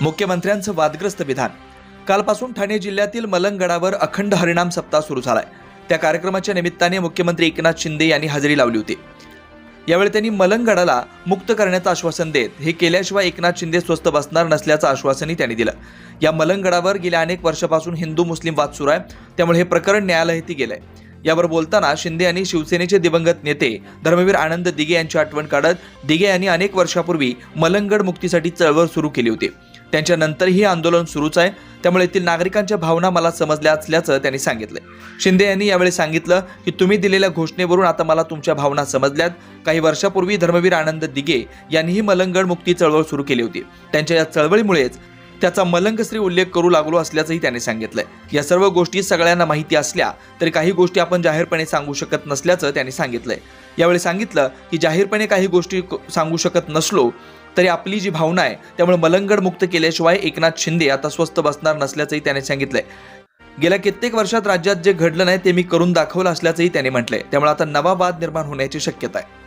मुख्यमंत्र्यांचं वादग्रस्त विधान. कालपासून ठाणे जिल्ह्यातील मलंगगडावर अखंड हरिणाम सप्ताह सुरू झालाय. त्या कार्यक्रमाच्या निमित्ताने मुख्यमंत्री एकनाथ शिंदे यांनी हजेरी लावली होती. यावेळी त्यांनी मलंगगडाला मुक्त करण्याचं आश्वासन देत हे केल्याशिवाय एकनाथ शिंदे स्वस्थ बसणार नसल्याचं आश्वासनही त्यांनी दिलं. या मलंगगडावर गेल्या अनेक वर्षापासून हिंदू मुस्लिम वाद सुरू आहे. त्यामुळे हे प्रकरण न्यायालयातही गेलंय. यावर बोलताना शिंदे यांनी शिवसेनेचे दिवंगत नेते धर्मवीर आनंद दिगे यांची आठवण काढत दिगे यांनी अनेक वर्षापूर्वी मलंगड मुक्तीसाठी चळवळ सुरू केली होती. त्यांच्यानंतरही हे आंदोलन सुरूच आहे. त्यामुळे येथील नागरिकांच्या भावना मला समजल्या असल्याचं त्यांनी सांगितलं शिंदे यांनी यावेळी सांगितलं की तुम्ही दिलेल्या घोषणेवरून आता मला तुमच्या भावना समजल्यात. काही वर्षापूर्वी धर्मवीर आनंद दिगे यांनीही मलंगड मुक्ती चळवळ सुरू केली होती. त्यांच्या या चळवळीमुळेच त्याचा मलंगश्री उल्लेख करू लागलो असल्याचंही त्यांनी सांगितलंय. या सर्व गोष्टी सगळ्यांना माहिती असल्या तरी काही गोष्टी आपण जाहीरपणे सांगू शकत नसल्याचं त्यांनी सांगितलंय. यावेळी सांगितलं की जाहीरपणे काही गोष्टी सांगू शकत नसलो तरी आपली जी भावना आहे त्यामुळे मलंगड मुक्त केल्याशिवाय एकनाथ शिंदे आता स्वस्त बसणार नसल्याचंही त्याने सांगितलंय. गेल्या कित्येक वर्षात राज्यात जे घडलं नाही ते मी करून दाखवलं असल्याचंही त्याने म्हटलंय. त्यामुळे आता नवा वाद निर्माण होण्याची शक्यता आहे.